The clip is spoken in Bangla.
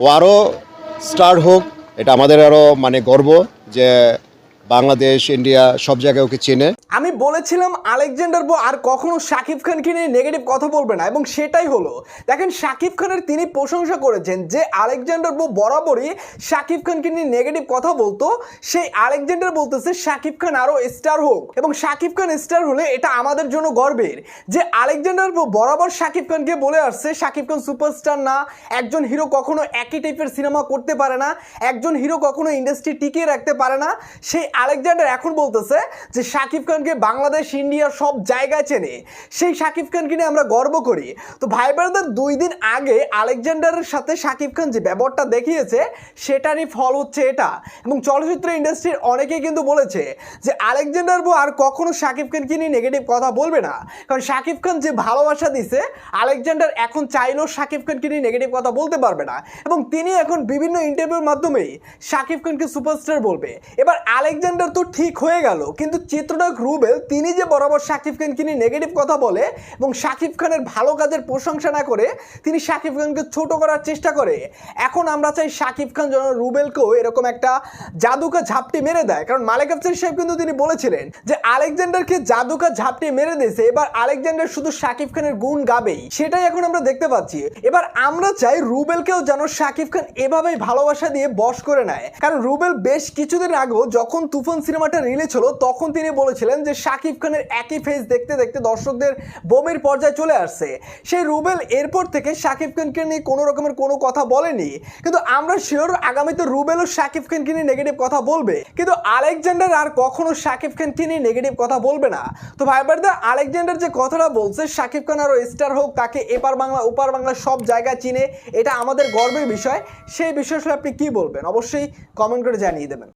ও আরও স্টার হোক এটা আমাদের আরও মানে গর্ব যে বাংলাদেশ, ইন্ডিয়া, সব জায়গায় ওকে চেনে। আমি বলেছিলাম আলেকজান্ডার বো আর কখনো শাকিব খানকে নিয়ে নেগেটিভ কথা বলবে না, এবং সেটাই হলো, দেখেন শাকিব খানের তিনি প্রশংসা করেছেন যে আলেকজান্ডার বো বরাবরই শাকিব খানকে নিয়ে নেগেটিভ কথা বলতো, সেই আলেকজান্ডার বলতেছে শাকিব খান আরও স্টার হোক, এবং শাকিব খান স্টার হলে এটা আমাদের জন্য গর্বের, যে আলেকজান্ডার বো বরাবর শাকিব খানকে বলে আসছে, শাকিব খান সুপারস্টার না, একজন হিরো কখনো একই টাইপের সিনেমা করতে পারে না, একজন হিরো কখনো ইন্ডাস্ট্রি টিকিয়ে রাখতে পারে না, সেই আলেকজান্ডার এখন বলতেছে যে শাকিব খানকে বাংলাদেশ, ইন্ডিয়া সব জায়গায় চেনে। সেই শাকিব খানকে নিয়ে আমরা গর্ব করি। তো ভাই ব্রাদার দুই দিন আগে আলেকজান্ডারের সাথে শাকিব খান যে ব্যবহারটা দেখিয়েছে, সেটারই ফল হচ্ছে এটা। এবং চলচ্চিত্র ইন্ডাস্ট্রির অনেকেই কিন্তু বলেছে যে আলেকজান্ডার বো আর কখনো শাকিব খানকে নিয়ে নেগেটিভ কথা বলবে না। কারণ শাকিব খান যে ভালোবাসা দিছে, আলেকজান্ডার এখন চাইলেও শাকিব খানকে নিয়ে নেগেটিভ কথা বলতে পারবে না। এবং তিনি এখন বিভিন্ন ইন্টারভিউর মাধ্যমেই শাকিব খানকে সুপারস্টার বলবে। এবার আলেকজান্ডার তো ঠিক হয়ে গেল, কিন্তু চিত্রনায়ক রুবেল তিনি যে বরাবর শাকিব খানকে নিয়ে নেগেটিভ কথা বলে এবং শাকিব খানের ভালো কাজের প্রশংসা না করে তিনি শাকিব খানকে ছোট করার চেষ্টা করে। এখন আমরা চাই শাকিব খান যেন রুবেলকেও এরকম একটা জাদুকা ঝাপটি মেরে দেয়। কারণ মালিক আফসার সাহেব কিন্তু তিনি বলেছিলেন যে আলেকজান্ডারকে জাদুকা ঝাপটি মেরে দিয়েছে, এবার আলেকজান্ডার শুধু শাকিব খানের গুণ গাবেই। সেটাই এখন আমরা দেখতে পাচ্ছি। এবার আমরা চাই রুবেলকেও যেন শাকিব খান এভাবেই ভালোবাসা দিয়ে বশ করে নেয়। কারণ রুবেল বেশ কিছুদিন আগেও যখন তুফান সিনেমাটা রিলিজ হলো, তখন তিনি বলেছিলেন যে শাকিব খানের একই ফেস দেখতে দেখতে দর্শকদের বোমের পর্যায়ে চলে আসছে। সেই রুবেল এরপর থেকে শাকিব খানকে নিয়ে কোনো রকমের কোনো কথা বলেনি। কিন্তু আমরা শিওর আগামীতে রুবেলও শাকিব খানকে নিয়ে নেগেটিভ কথা বলবে। কিন্তু আলেকজান্ডার আর কখনো শাকিব খানকে নিয়ে নেগেটিভ কথা বলবে না। তো ভাই বারদা আলেকজান্ডার যে কথাটা বলছে, শাকিব খান আরও স্টার হোক, তাকে এপার বাংলা, ওপার বাংলা সব জায়গা চিনে, এটা আমাদের গর্বের বিষয়। সেই বিষয়ে আপনি কি বলবেন? অবশ্যই কমেন্ট করে জানিয়ে দেবেন।